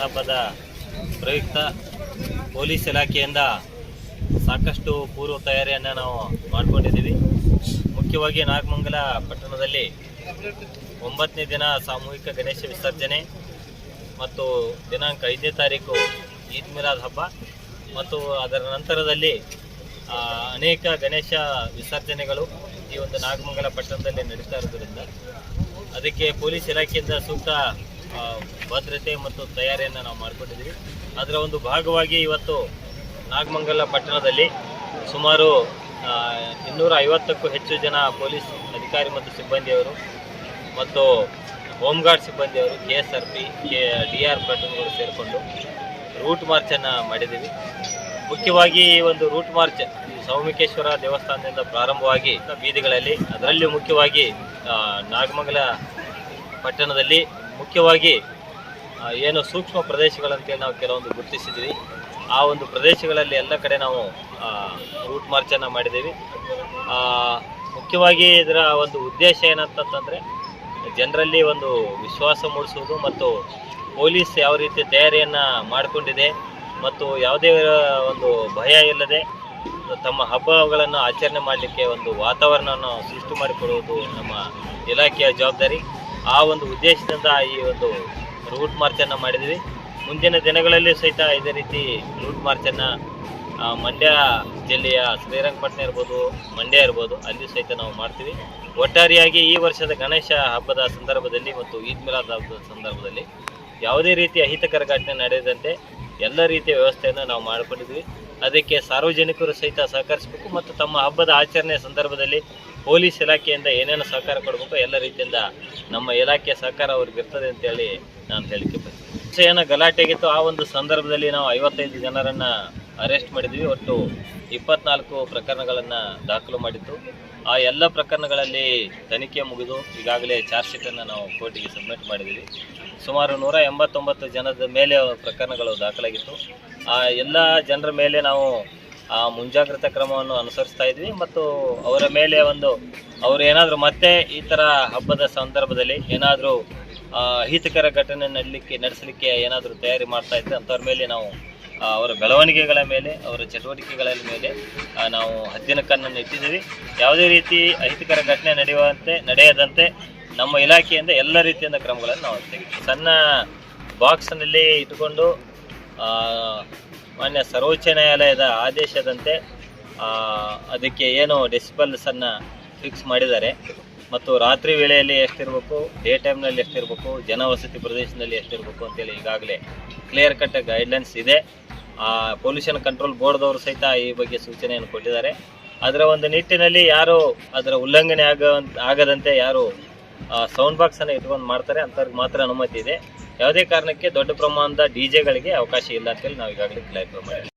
ಹಬ್ಬದ ಪ್ರಯುಕ್ತ ಪೊಲೀಸ್ ಇಲಾಖೆಯಿಂದ ಸಾಕಷ್ಟು ಪೂರ್ವ ತಯಾರಿಯನ್ನು ನಾವು ಮಾಡಿಕೊಂಡಿದ್ದೀವಿ. ಮುಖ್ಯವಾಗಿ ನಾಗಮಂಗಲ ಪಟ್ಟಣದಲ್ಲಿ ಒಂಬತ್ತನೇ ದಿನ ಸಾಮೂಹಿಕ ಗಣೇಶ ವಿಸರ್ಜನೆ ಮತ್ತು ದಿನಾಂಕ ಐದನೇ ತಾರೀಕು ಈದ್ ಮಿರಾದ್ ಹಬ್ಬ ಮತ್ತು ಅದರ ನಂತರದಲ್ಲಿ ಅನೇಕ ಗಣೇಶ ವಿಸರ್ಜನೆಗಳು ಈ ಒಂದು ನಾಗಮಂಗಲ ಪಟ್ಟಣದಲ್ಲಿ ನಡೀತಾ ಇರೋದ್ರಿಂದ ಅದಕ್ಕೆ ಪೊಲೀಸ್ ಇಲಾಖೆಯಿಂದ ಸೂಕ್ತ ಭದ್ರತೆ ಮತ್ತು ತಯಾರಿಯನ್ನು ನಾವು ಮಾಡಿಕೊಂಡಿದ್ದೀವಿ. ಅದರ ಒಂದು ಭಾಗವಾಗಿ ಇವತ್ತು ನಾಗಮಂಗಲ ಪಟ್ಟಣದಲ್ಲಿ ಸುಮಾರು ಇನ್ನೂರ ಐವತ್ತಕ್ಕೂ ಹೆಚ್ಚು ಜನ ಪೊಲೀಸ್ ಅಧಿಕಾರಿ ಮತ್ತು ಸಿಬ್ಬಂದಿಯವರು ಮತ್ತು home guard ಸಿಬ್ಬಂದಿಯವರು, K S R P, K, D R ಪ್ಲಾಟೂನ್ಗಳು ಸೇರಿಕೊಂಡು ರೂಟ್ ಮಾರ್ಚನ್ನು ಮಾಡಿದ್ದೀವಿ. ಮುಖ್ಯವಾಗಿ ಈ ಒಂದು ರೂಟ್ ಮಾರ್ಚ್ ಸೌಮಿಕೇಶ್ವರ ದೇವಸ್ಥಾನದಿಂದ ಪ್ರಾರಂಭವಾಗಿ ಬೀದಿಗಳಲ್ಲಿ, ಅದರಲ್ಲಿ ಮುಖ್ಯವಾಗಿ ನಾಗಮಂಗಲ ಪಟ್ಟಣದಲ್ಲಿ ಮುಖ್ಯವಾಗಿ ಏನು ಸೂಕ್ಷ್ಮ ಪ್ರದೇಶಗಳಂತೇಳಿ ನಾವು ಕೆಲವೊಂದು ಗುರುತಿಸಿದ್ವಿ ಆ ಒಂದು ಪ್ರದೇಶಗಳಲ್ಲಿ ಎಲ್ಲ ಕಡೆ ನಾವು ರೂಟ್ ಮಾರ್ಚನ್ನು ಮಾಡಿದ್ದೀವಿ. ಮುಖ್ಯವಾಗಿ ಇದರ ಒಂದು ಉದ್ದೇಶ ಏನಂತಂತಂದರೆ, ಜನರಲ್ಲಿ ಒಂದು ವಿಶ್ವಾಸ ಮೂಡಿಸುವುದು ಮತ್ತು ಪೊಲೀಸ್ ಯಾವ ರೀತಿ ತಯಾರಿಯನ್ನು ಮಾಡಿಕೊಂಡಿದೆ ಮತ್ತು ಯಾವುದೇ ಒಂದು ಭಯ ಇಲ್ಲದೆ ತಮ್ಮ ಹಬ್ಬಗಳನ್ನು ಆಚರಣೆ ಮಾಡಲಿಕ್ಕೆ ಒಂದು ವಾತಾವರಣವನ್ನು ಸೃಷ್ಟಿ ಮಾಡಿಕೊಡುವುದು ನಮ್ಮ ಇಲಾಖೆಯ ಜವಾಬ್ದಾರಿ. ಆ ಒಂದು ಉದ್ದೇಶದಿಂದ ಈ ಒಂದು ರೂಟ್ ಮಾರ್ಚನ್ನು ಮಾಡಿದ್ವಿ. ಮುಂದಿನ ದಿನಗಳಲ್ಲಿ ಸಹಿತ ಇದೇ ರೀತಿ ರೂಟ್ ಮಾರ್ಚನ್ನು ಮಂಡ್ಯ ಜಿಲ್ಲೆಯ ಶ್ರೀರಂಗಪಟ್ಟಣ ಇರ್ಬೋದು, ಮಂಡ್ಯ ಇರ್ಬೋದು, ಅಲ್ಲಿ ಸಹಿತ ನಾವು ಮಾಡ್ತೀವಿ. ಒಟ್ಟಾರೆಯಾಗಿ ಈ ವರ್ಷದ ಗಣೇಶ ಹಬ್ಬದ ಸಂದರ್ಭದಲ್ಲಿ ಮತ್ತು ಈದ್ ಮಿಲಾದ್ ಹಬ್ಬದ ಸಂದರ್ಭದಲ್ಲಿ ಯಾವುದೇ ರೀತಿಯ ಅಹಿತಕರ ಘಟನೆ ನಡೆಯದಂತೆ ಎಲ್ಲ ರೀತಿಯ ವ್ಯವಸ್ಥೆಯನ್ನು ನಾವು ಮಾಡಿಕೊಂಡಿದ್ವಿ. ಅದಕ್ಕೆ ಸಾರ್ವಜನಿಕರು ಸಹಿತ ಸಹಕರಿಸಬೇಕು ಮತ್ತು ತಮ್ಮ ಹಬ್ಬದ ಆಚರಣೆಯ ಸಂದರ್ಭದಲ್ಲಿ ಪೊಲೀಸ್ ಇಲಾಖೆಯಿಂದ ಏನೇನು ಸಹಕಾರ ಕೊಡಬೇಕು ಎಲ್ಲ ರೀತಿಯಿಂದ ನಮ್ಮ ಇಲಾಖೆಯ ಸಹಕಾರ ಅವ್ರಿಗೆ ಇರ್ತದೆ ಅಂತೇಳಿ ನಾನು ಹೇಳಿಕೆ ಬಯಸ್ತೀನಿ ಏನೋ ಗಲಾಟೆ ಆಗಿತ್ತು ಆ ಒಂದು ಸಂದರ್ಭದಲ್ಲಿ ನಾವು ಐವತ್ತೈದು ಜನರನ್ನು ಅರೆಸ್ಟ್ ಮಾಡಿದ್ವಿ. ಒಟ್ಟು ಇಪ್ಪತ್ನಾಲ್ಕು ಪ್ರಕರಣಗಳನ್ನು ದಾಖಲು ಮಾಡಿತ್ತು. ಆ ಎಲ್ಲ ಪ್ರಕರಣಗಳಲ್ಲಿ ತನಿಖೆ ಮುಗಿದು ಈಗಾಗಲೇ ಚಾರ್ಜ್ ಶೀಟನ್ನು ನಾವು ಕೋರ್ಟಿಗೆ ಸಬ್ಮಿಟ್ ಮಾಡಿದ್ದೀವಿ. ಸುಮಾರು ನೂರ ಎಂಬತ್ತೊಂಬತ್ತು ಜನದ ಮೇಲೆ ಪ್ರಕರಣಗಳು ದಾಖಲಾಗಿತ್ತು. ಆ ಎಲ್ಲ ಜನರ ಮೇಲೆ ನಾವು ಆ ಮುಂಜಾಗ್ರತಾ ಕ್ರಮವನ್ನು ಅನುಸರಿಸ್ತಾ ಇದ್ವಿ ಮತ್ತು ಅವರ ಮೇಲೆ ಒಂದು ಅವರು ಏನಾದರೂ ಮತ್ತೆ ಈ ಥರ ಹಬ್ಬದ ಸಂದರ್ಭದಲ್ಲಿ ಏನಾದರೂ ಅಹಿತಕರ ಘಟನೆ ನಡಲಿಕ್ಕೆ, ನಡೆಸಲಿಕ್ಕೆ ಏನಾದರೂ ತಯಾರಿ ಮಾಡ್ತಾ ಇದ್ದರೆ ಅಂಥವ್ರ ಮೇಲೆ ನಾವು ಅವರ ಬೆಳವಣಿಗೆಗಳ ಮೇಲೆ, ಅವರ ಚಟುವಟಿಕೆಗಳ ಮೇಲೆ ನಾವು ಹದ್ದಿನ ಕಣ್ಣನ್ನು ಇಟ್ಟಿದ್ದೀವಿ. ಯಾವುದೇ ರೀತಿ ಅಹಿತಕರ ಘಟನೆ ನಡೆಯುವಂತೆ, ನಡೆಯದಂತೆ ನಮ್ಮ ಇಲಾಖೆಯಿಂದ ಎಲ್ಲ ರೀತಿಯಿಂದ ಕ್ರಮಗಳನ್ನು ನಾವು ತೆಗೆದುತೀವಿ ಸಣ್ಣ ಬಾಕ್ಸ್ನಲ್ಲಿ ಇಟ್ಟುಕೊಂಡು ಮಾನ್ಯ ಸರ್ವೋಚ್ಚ ನ್ಯಾಯಾಲಯದ ಆದೇಶದಂತೆ ಅದಕ್ಕೆ ಏನು ಡೆಸಿಬಲ್ಸನ್ನು ಫಿಕ್ಸ್ ಮಾಡಿದ್ದಾರೆ. ಮತ್ತು ರಾತ್ರಿ ವೇಳೆಯಲ್ಲಿ ಎಷ್ಟಿರಬೇಕು, ಡೇ ಟೈಮ್ನಲ್ಲಿ ಎಷ್ಟಿರಬೇಕು, ಜನವಸತಿ ಪ್ರದೇಶದಲ್ಲಿ ಎಷ್ಟಿರಬೇಕು ಅಂತೇಳಿ ಈಗಾಗಲೇ ಕ್ಲಿಯರ್ ಕಟ್ ಗೈಡ್ಲೈನ್ಸ್ ಇದೆ. ಆ, ಪೊಲ್ಯೂಷನ್ ಕಂಟ್ರೋಲ್ ಬೋರ್ಡ್ದವರು ಸಹಿತ ಈ ಬಗ್ಗೆ ಸೂಚನೆಯನ್ನು ಕೊಟ್ಟಿದ್ದಾರೆ. ಅದರ ಒಂದು ನಿಟ್ಟಿನಲ್ಲಿ ಯಾರು ಅದರ ಉಲ್ಲಂಘನೆ ಆಗ, ಆಗದಂತೆ ಯಾರು ಸೌಂಡ್ ಬಾಕ್ಸ್ ಅನ್ನ ಇಟ್ಕೊಂಡು ಮಾಡ್ತಾರೆ ಅಂಥವ್ರಿಗೆ ಮಾತ್ರ ಅನುಮತಿ ಇದೆ. ಯಾವುದೇ ಕಾರಣಕ್ಕೆ ದೊಡ್ಡ ಪ್ರಮಾಣದ ಡಿ ಜೆಗಳಿಗೆ ಅವಕಾಶ ಇಲ್ಲ ಅಂತೇಳಿ ನಾವು ಈಗಾಗಲೇ ಕ್ಲಾರಿಫೈ ಮಾಡಿದ್ದೀವಿ.